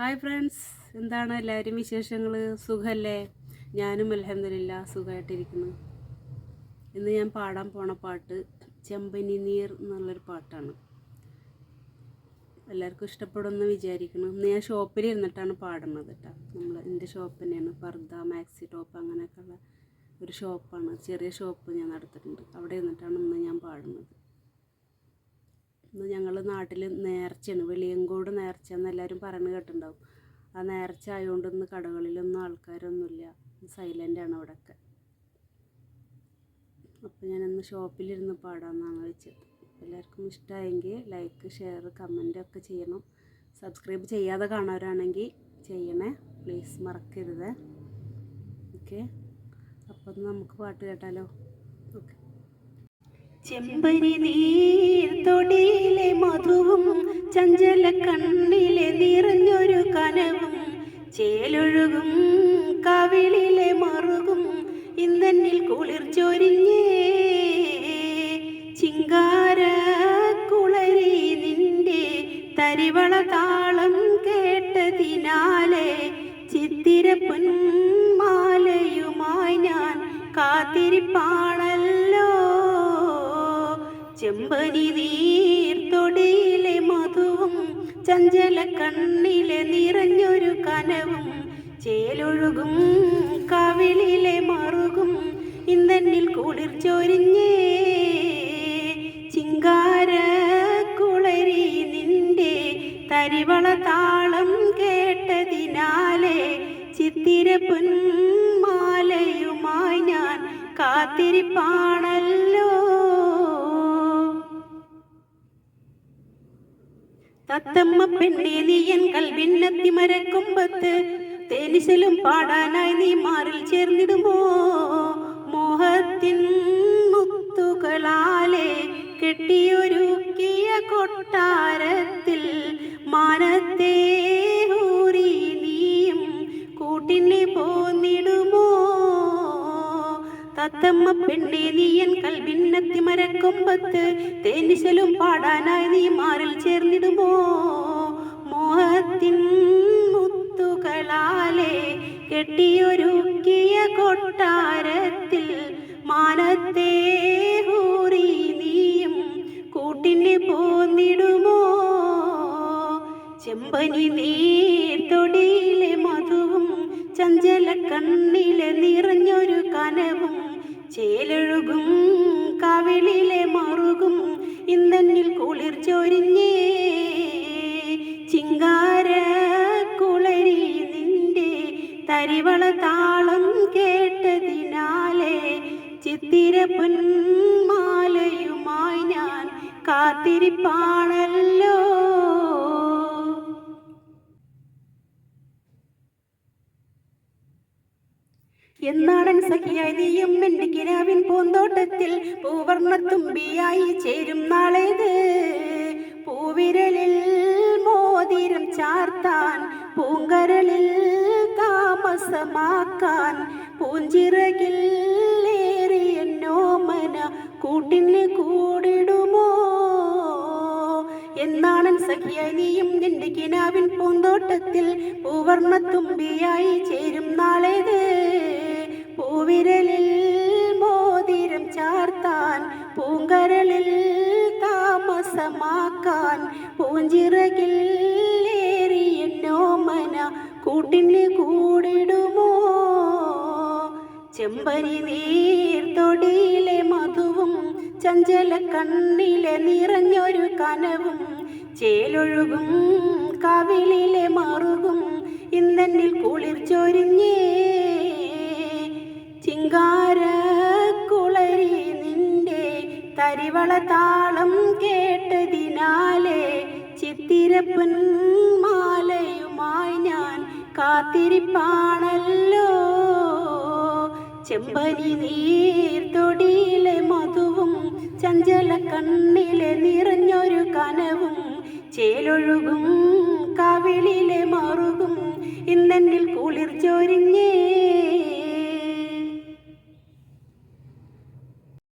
Hi friends. എന്താണ് എല്ലാവരും വിശേഷങ്ങൾ സുഖമല്ലേ ഞാനും അലഹമില്ല സുഖമായിട്ടിരിക്കുന്നു ഇന്ന് ഞാൻ പാടാൻ പോണ പാട്ട് ചെമ്പനി നീർ എന്നുള്ളൊരു പാട്ടാണ്. എല്ലാവർക്കും ഇഷ്ടപ്പെടുമെന്ന് വിചാരിക്കുന്നു. ഇന്ന് ഞാൻ ഷോപ്പിൽ ഇരുന്നിട്ടാണ് പാടുന്നത് കേട്ടോ. നമ്മൾ എന്റെ ഷോപ്പ് തന്നെയാണ് പർദ്ദ മാക്സി ടോപ്പ് അങ്ങനെയൊക്കെയുള്ള ഒരു ഷോപ്പാണ്. ചെറിയ ഷോപ്പ് ഞാൻ നടത്തിയിട്ടുണ്ട്. അവിടെ ഇരുന്നിട്ടാണ് ഇന്ന് ഞാൻ പാടുന്നത്. ഇന്ന് ഞങ്ങൾ നാട്ടിൽ നേർച്ചയാണ്. വെളിയങ്കോട് നേർച്ച എന്ന് എല്ലാവരും പറഞ്ഞു കേട്ടിട്ടുണ്ടാവും. ആ നേർച്ച ആയതുകൊണ്ട് ഇന്ന് കടകളിലൊന്നും ആൾക്കാരൊന്നുമില്ല. സൈലന്റ് ആണ് അവിടെയൊക്കെ അപ്പോൾ ഞാനിന്ന് ഷോപ്പിലിരുന്ന് പാടാമെന്നാണ് വെച്ചത് എല്ലാവർക്കും ഇഷ്ടമായെങ്കിൽ ലൈക്ക് ഷെയർ കമന്റ് ഒക്കെ ചെയ്യണം. സബ്സ്ക്രൈബ് ചെയ്യാതെ കാണുന്നവരാണെങ്കിൽ ചെയ്യണേ. പ്ലീസ് മറക്കരുത്. ഓക്കെ അപ്പോൾ നമുക്ക് പാട്ട് കേട്ടാലോ? ചെമ്പരി നീർത്തൊടിയിലെ മധുവും ചഞ്ചല കണ്ണിലെ നിറഞ്ഞൊരു കനവും ചേലൊഴുകും കവിളിലെ മറുകും ഇന്നെന്നിൽ കുളിർ ചൊരിഞ്ഞേ ചിങ്കാര കുളരി നിന്റെ തരിവള താളം കേട്ടതിനാലെ ചിത്തിര പൊന്മാലയുമായി ഞാൻ കാത്തിരിപ്പാണല്ലോ ചെമ്പനി നീർത്തൊടിയിലെ മധുവും ചഞ്ചല കണ്ണിലെ നിറഞ്ഞൊരു കനവും ചേലൊഴുകും കവിളിലെ മറുകും ഇന്നെന്നിൽ കുളിർ ചൊരിഞ്ഞേ ചിങ്കാര കുളരി നിന്റെ തരിവള താളം കേട്ടതിനാലെ ചിത്തിര പൊന്മാലയുമായി ഞാൻ കാത്തിരിപ്പാണല്ലോ. തത്തമ്മ പെണ്ണെ നീയൻ കൽവിന്നത്തി മരക്കൊമ്പത്ത് തേനിശലും പാടാനായി നീ മാറിൽ ചേർന്നിടുമോ? മോഹത്തിൻ മുത്തുകളാലെ കെട്ടിയൊരുക്കിയ കൊട്ടാരത്തിൽ മാനത്തെ നീയും കൂട്ടിനെ പോന്നിടുമോ? തത്തമ്മ പെണ്ണെ നീയൻ കൽവിന്നത്തി മരക്കൊമ്പത്ത് തേനിശലും പാടാനായി നീ മാറിൽ ചേർന്നിടുമോ? കെട്ടിയൊരുക്കിയ കൊട്ടാരത്തിൽ മാനത്തെ നീയും കൂട്ടിന് പോന്നിടുമോ? ചെമ്പനി നീർത്തൊടിയിലെ മധുവും ചഞ്ചല കണ്ണിലെ നിറഞ്ഞൊരു കനവും ചേലൊഴുകും കവിളിലെ മറുകും ഇന്നെന്നിൽ കുളിർ ചൊരിഞ്ഞേ തരിവള താളം കേട്ടതിനാലെ ചിത്തിര പൊന്മാലയുമായി ഞാൻ കാത്തിരിപ്പാണല്ലോ. എന്നാടൻ സഖിയായി നീയും എന്റെ കിരാവിൻ പൂന്തോട്ടത്തിൽ പൂവർണത്തുമ്പിയായി ചേരും നാളേത്. പൂവിരലിൽ മോതിരം ചാർത്താൻ പൂങ്കരളിൽ താമസമാക്കാൻ പൂഞ്ചിറകിൽ എന്നോമന കൂട്ടിന് കൂടിടുമോ? എന്നാണൻ സഖിയായി നീയും നിന്റെ കിനാവിൻ പൂന്തോട്ടത്തിൽ പൂവർണത്തുമ്പിയായി ചേരും നാളേത്. പൂവിരലിൽ മോതിരം ചാർത്താൻ പൂങ്കരളിൽ താമസമാക്കാൻ പൂഞ്ചിറകിൽ കൂട്ടിന് കൂടിടുമോ? ചെമ്പരി നീർത്തൊടിയിലെ മധുവും ചഞ്ചല കണ്ണിലെ നിറഞ്ഞൊരു കനവും ചേലൊഴുകും കവിളിലെ മറുകും ഇന്നെന്നിൽ കുളിർ ചൊരിഞ്ഞേ. ചിങ്കാര കുളരി നിന്റെ തരിവള താളം കേട്ടതിനാലേ ചിത്തിരപ്പൻ കാത്തിരിപ്പാണല്ലോ. ചെമ്പനി നീർത്തൊടിയിലെ മധുവും ചഞ്ചല കണ്ണിലെ നിറഞ്ഞൊരു കനവും ചേലൊഴുകും കവിളിലെ മറുകും ഇന്നെന്നിൽ കുളിർ ചൊരിഞ്ഞേ